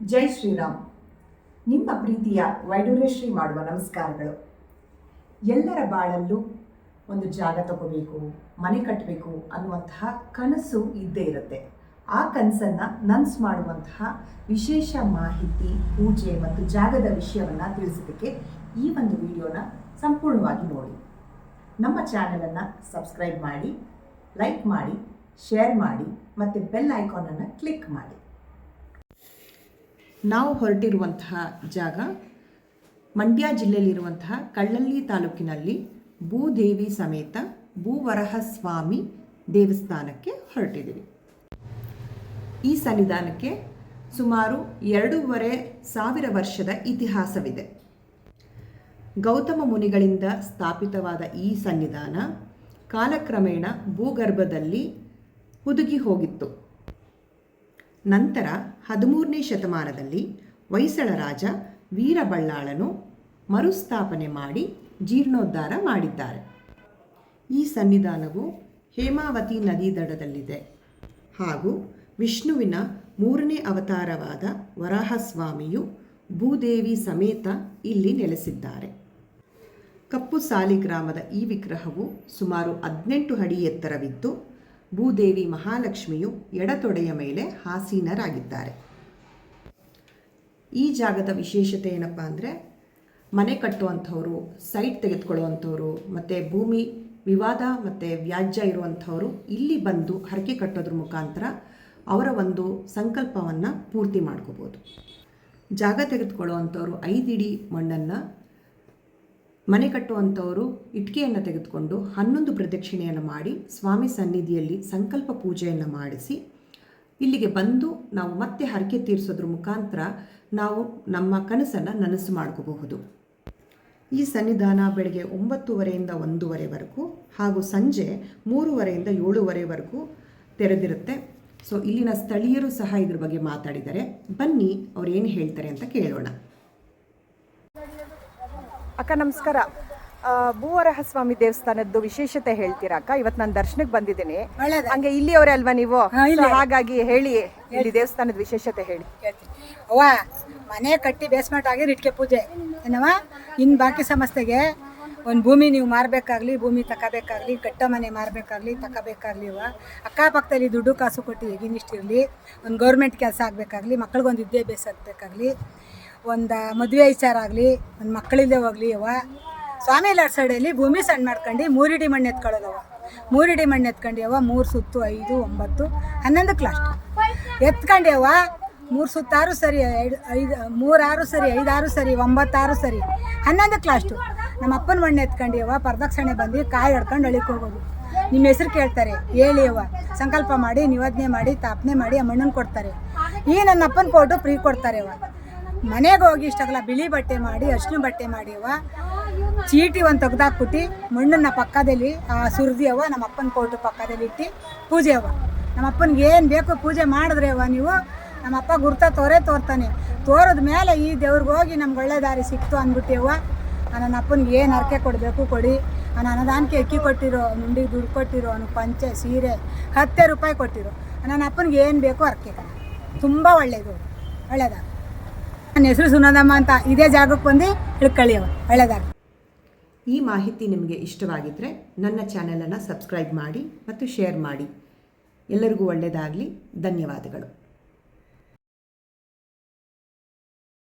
ಜೈ ಶ್ರೀರಾಮ್. ನಿಮ್ಮ ಪ್ರೀತಿಯ ವೈಡೂರ್ಯಶ್ರೀ ಮಾಡುವ ನಮಸ್ಕಾರಗಳು. ಎಲ್ಲರ ಬಾಳಲ್ಲೂ ಒಂದು ಜಾಗ ತಗೋಬೇಕು, ಮನೆ ಕಟ್ಟಬೇಕು ಅನ್ನುವಂತಹ ಕನಸು ಇದ್ದೇ ಇರುತ್ತೆ. ಆ ಕನಸನ್ನು ನನ್ಸ್ ಮಾಡುವಂತಹ ವಿಶೇಷ ಮಾಹಿತಿ, ಪೂಜೆ ಮತ್ತು ಜಾಗದ ವಿಷಯವನ್ನು ತಿಳಿಸೋದಕ್ಕೆ ಈ ಒಂದು ವಿಡಿಯೋನ ಸಂಪೂರ್ಣವಾಗಿ ನೋಡಿ. ನಮ್ಮ ಚಾನಲನ್ನು ಸಬ್ಸ್ಕ್ರೈಬ್ ಮಾಡಿ, ಲೈಕ್ ಮಾಡಿ, ಶೇರ್ ಮಾಡಿ, ಮತ್ತು ಬೆಲ್ ಐಕಾನನ್ನು ಕ್ಲಿಕ್ ಮಾಡಿ. ನಾವು ಹೊರಟಿರುವಂತಹ ಜಾಗ ಮಂಡ್ಯ ಜಿಲ್ಲೆಯಲ್ಲಿರುವಂತಹ ಕಳ್ಳಲ್ಲಿ ತಾಲೂಕಿನಲ್ಲಿ ಭೂದೇವಿ ಸಮೇತ ಭೂವರಹ ಸ್ವಾಮಿ ದೇವಸ್ಥಾನಕ್ಕೆ ಹೊರಟಿದ್ದೀವಿ. ಈ ಸನ್ನಿಧಾನಕ್ಕೆ ಸುಮಾರು ಎರಡೂವರೆ ಸಾವಿರ ವರ್ಷದ ಇತಿಹಾಸವಿದೆ. ಗೌತಮ ಮುನಿಗಳಿಂದ ಸ್ಥಾಪಿತವಾದ ಈ ಸನ್ನಿಧಾನ ಕಾಲಕ್ರಮೇಣ ಭೂಗರ್ಭದಲ್ಲಿ ಹುದುಗಿ ಹೋಗಿತ್ತು. ನಂತರ ಹದಿಮೂರನೇ ಶತಮಾನದಲ್ಲಿ ಹೊಯ್ಸಳ ರಾಜ ವೀರಬಳ್ಳಾಳನು ಮರುಸ್ಥಾಪನೆ ಮಾಡಿ ಜೀರ್ಣೋದ್ಧಾರ ಮಾಡಿದ್ದಾರೆ. ಈ ಸನ್ನಿಧಾನವು ಹೇಮಾವತಿ ನದಿ ದಡದಲ್ಲಿದೆ ಹಾಗೂ ವಿಷ್ಣುವಿನ ಮೂರನೇ ಅವತಾರವಾದ ವರಾಹಸ್ವಾಮಿಯು ಭೂದೇವಿ ಸಮೇತ ಇಲ್ಲಿ ನೆಲೆಸಿದ್ದಾರೆ. ಕಪ್ಪು ಸಾಲಿ ಗ್ರಾಮದ ಈ ವಿಗ್ರಹವು ಸುಮಾರು ಹದಿನೆಂಟು ಅಡಿ ಎತ್ತರವಿದ್ದು ಭೂದೇವಿ ಮಹಾಲಕ್ಷ್ಮಿಯು ಎಡತೊಡೆಯ ಮೇಲೆ ಹಾಸೀನರಾಗಿದ್ದಾರೆ. ಈ ಜಾಗದ ವಿಶೇಷತೆ ಏನಪ್ಪ ಅಂದರೆ, ಮನೆ ಕಟ್ಟುವಂಥವ್ರು ಸೈಟ್ ತೆಗೆದುಕೊಳ್ಳುವಂಥವ್ರು, ಮತ್ತು ಭೂಮಿ ವಿವಾದ ಮತ್ತು ವ್ಯಾಜ್ಯ ಇರುವಂಥವರು ಇಲ್ಲಿ ಬಂದು ಹರಕೆ ಕಟ್ಟೋದ್ರ ಮುಖಾಂತರ ಅವರ ಒಂದು ಸಂಕಲ್ಪವನ್ನು ಪೂರ್ತಿ ಮಾಡ್ಕೋಬೋದು. ಜಾಗ ತೆಗೆದುಕೊಳ್ಳುವಂಥವ್ರು ಐದಿಡಿ ಮಣ್ಣನ್ನು ಮನೆ ಕಟ್ಟುವಂಥವರು ಇಟ್ಕೆಯನ್ನು ತೆಗೆದುಕೊಂಡು ಹನ್ನೊಂದು ಪ್ರದಕ್ಷಿಣೆಯನ್ನು ಮಾಡಿ ಸ್ವಾಮಿ ಸನ್ನಿಧಿಯಲ್ಲಿ ಸಂಕಲ್ಪ ಪೂಜೆಯನ್ನು ಮಾಡಿಸಿ ಇಲ್ಲಿಗೆ ಬಂದು ನಾವು ಮತ್ತೆ ಹರಕೆ ತೀರಿಸೋದ್ರ ಮುಖಾಂತರ ನಾವು ನಮ್ಮ ಕನಸನ್ನು ನನಸು ಮಾಡ್ಕೋಬಹುದು. ಈ ಸನ್ನಿಧಾನ ಬೆಳಗ್ಗೆ ಒಂಬತ್ತುವರೆಯಿಂದ ಒಂದೂವರೆವರೆಗೂ ಹಾಗೂ ಸಂಜೆ ಮೂರುವರೆಯಿಂದ ಏಳುವರೆವರೆಗೂ ತೆರೆದಿರುತ್ತೆ. ಸೊ ಇಲ್ಲಿನ ಸ್ಥಳೀಯರು ಸಹ ಇದ್ರ ಬಗ್ಗೆ ಮಾತಾಡಿದ್ದಾರೆ ಬನ್ನಿ ಅವ್ರು ಏನು ಹೇಳ್ತಾರೆ ಅಂತ ಕೇಳೋಣ. ಅಕ್ಕ ನಮಸ್ಕಾರ. ಭೂವರಹ ಸ್ವಾಮಿ ದೇವಸ್ಥಾನದ್ದು ವಿಶೇಷತೆ ಹೇಳ್ತೀರಾ ಅಕ್ಕ? ಇವತ್ತು ನಾನು ದರ್ಶನಕ್ಕೆ ಬಂದಿದ್ದೀನಿ. ಹಂಗೆ ಇಲ್ಲಿಯವರೇ ಅಲ್ವಾ ನೀವು? ಹಾಗಾಗಿ ಹೇಳಿ ಇಲ್ಲಿ ದೇವಸ್ಥಾನದ ವಿಶೇಷತೆ ಹೇಳಿ. ಅವ್ವ ಮನೆ ಕಟ್ಟಿ ಬೇಸ್ಮೆಂಟ್ ಆಗಿ ಇಟ್ಕೆ ಪೂಜೆ. ಏನವ ಇನ್ನು ಬಾಕಿ ಸಮಸ್ಯೆಗೆ ಒಂದು ಭೂಮಿ ನೀವು ಮಾರಬೇಕಾಗ್ಲಿ ಭೂಮಿ ತಗೋಬೇಕಾಗ್ಲಿ ಕಟ್ಟ ಮನೆ ಮಾರಬೇಕಾಗ್ಲಿ ತಗೋಬೇಕಾಗ್ಲಿ ಇವ ಅಕ್ಕಪಕ್ಕದಲ್ಲಿ ದುಡ್ಡು ಕಾಸು ಕೊಟ್ಟು ಈಗಿನಿಷ್ಟಿರಲಿ ಒಂದು ಗೌರ್ಮೆಂಟ್ ಕೆಲಸ ಆಗಬೇಕಾಗ್ಲಿ ಮಕ್ಳಿಗೊಂದು ವಿದ್ಯಾಭ್ಯಾಸ ಆಗಬೇಕಾಗ್ಲಿ ಒಂದು ಮದುವೆ ವಿಚಾರ ಆಗಲಿ, ಒಂದು ಮಕ್ಕಳಿಂದ ಹೋಗ್ಲಿ ಅವ ಸ್ವಾಮಿ ಸೈಡಲ್ಲಿ ಭೂಮಿ ಸಣ್ಣ ಮಾಡ್ಕೊಂಡು ಮೂರಿಡಿ ಮಣ್ಣು ಎತ್ಕೊಳ್ಳೋದವ ಮೂರಿಡಿ ಮಣ್ಣು ಎತ್ಕೊಂಡ್ಯವ ಮೂರು ಸುತ್ತು ಐದು, ಒಂಬತ್ತು, ಹನ್ನೊಂದಕ್ಕೆ ಲಾಸ್ಟ್ ಎತ್ಕೊಂಡ್ಯವ ಮೂರು ಸುತ್ತಾರು ಸರಿ, ಐದು ಐದು, ಮೂರಾರು ಸರಿ, ಐದಾರು ಸರಿ, ಒಂಬತ್ತಾರು ಸರಿ, ಹನ್ನೊಂದಕ್ಕೆ ಲಾಸ್ಟು ನಮ್ಮ ಅಪ್ಪನ ಮಣ್ಣು ಎತ್ಕೊಂಡ್ಯವ ಪ್ರದಕ್ಷಿಣೆ ಬಂದು ಕಾಯಿ ಹಡ್ಕೊಂಡು ಅಳಿಕ್ ಹೋಗೋದು. ನಿಮ್ಮ ಹೆಸರು ಕೇಳ್ತಾರೆ, ಹೇಳಿ ಅವ್ವ ಸಂಕಲ್ಪ ಮಾಡಿ ನಿವೇದನೆ ಮಾಡಿ, ತಾಪನೆ ಮಾಡಿ ಆ ಮಣ್ಣನ್ನು ಕೊಡ್ತಾರೆ. ಈ ನನ್ನ ಅಪ್ಪನ ಕೊಟ್ಟು ಫ್ರೀ ಕೊಡ್ತಾರೆ ಅವ್ವ ಮನೆಗೆ ಹೋಗಿ ಇಷ್ಟಾಗಲ್ಲ ಬಿಳಿ ಬಟ್ಟೆ ಮಾಡಿ ಅರ್ಶಿನ ಬಟ್ಟೆ ಮಾಡಿವ ಚೀಟಿ ಒಂದು ತೆಗ್ದಾಕ್ಬಿಟ್ಟು, ಮಣ್ಣನ್ನ ಪಕ್ಕದಲ್ಲಿ, ಆ ಸುರಿದಿ ಅವ ನಮ್ಮ ಅಪ್ಪನ ಕೋಟು ಪಕ್ಕದಲ್ಲಿ ಇಟ್ಟು ಪೂಜೆ ಅವ ನಮ್ಮ ಅಪ್ಪನಿಗೆ ಏನು ಬೇಕು ಪೂಜೆ ಮಾಡಿದ್ರೆ ಅವ ನೀವು? ನಮ್ಮ ಅಪ್ಪ ಗುರ್ತ ತೋರೇ ತೋರ್ತಾನೆ. ತೋರದ ಮೇಲೆ ಈ ದೇವ್ರಿಗೆ ಹೋಗಿ ನಮ್ಗೆ ಒಳ್ಳೆ ದಾರಿ ಸಿಕ್ತು ಅಂದ್ಬಿಟ್ಟಿವ ನನ್ನ ಅಪ್ಪನಿಗೆ ಏನು ಅರ್ಕೆ ಕೊಡಬೇಕು ಕೊಡಿ. ನಾನು ಅನ್ನದಾನಕ್ಕೆ ಅಕ್ಕಿ ಕೊಟ್ಟಿರೋ ನುಂಡಿಗೆ ದುಡ್ಡು ಕೊಟ್ಟಿರೋ, ಅವನು ಪಂಚೆ, ಸೀರೆ, ಹತ್ತೇ ರೂಪಾಯಿ ಕೊಟ್ಟಿರೋ. ನನ್ನ ಅಪ್ಪನಿಗೆ ಏನು ಬೇಕೋ ಅರ್ಕೆ ತುಂಬ ಒಳ್ಳೆಯದು ಒಳ್ಳೆಯದಾಗ ನನ್ನ ಹೆಸರು ಸುನಂದಮ್ಮ ಅಂತ ಇದೇ ಜಾಗಕ್ಕೆ ಬಂದು ಹಿಡ್ಕೊಳ್ಳಿ ಅವ ಒಳ್ಳೆದಾಗ ಈ ಮಾಹಿತಿ ನಿಮಗೆ ಇಷ್ಟವಾಗಿದ್ದರೆ ನನ್ನ ಚಾನಲನ್ನು ಸಬ್ಸ್ಕ್ರೈಬ್ ಮಾಡಿ ಮತ್ತು ಶೇರ್ ಮಾಡಿ. ಎಲ್ಲರಿಗೂ ಒಳ್ಳೆಯದಾಗಲಿ ಧನ್ಯವಾದಗಳು.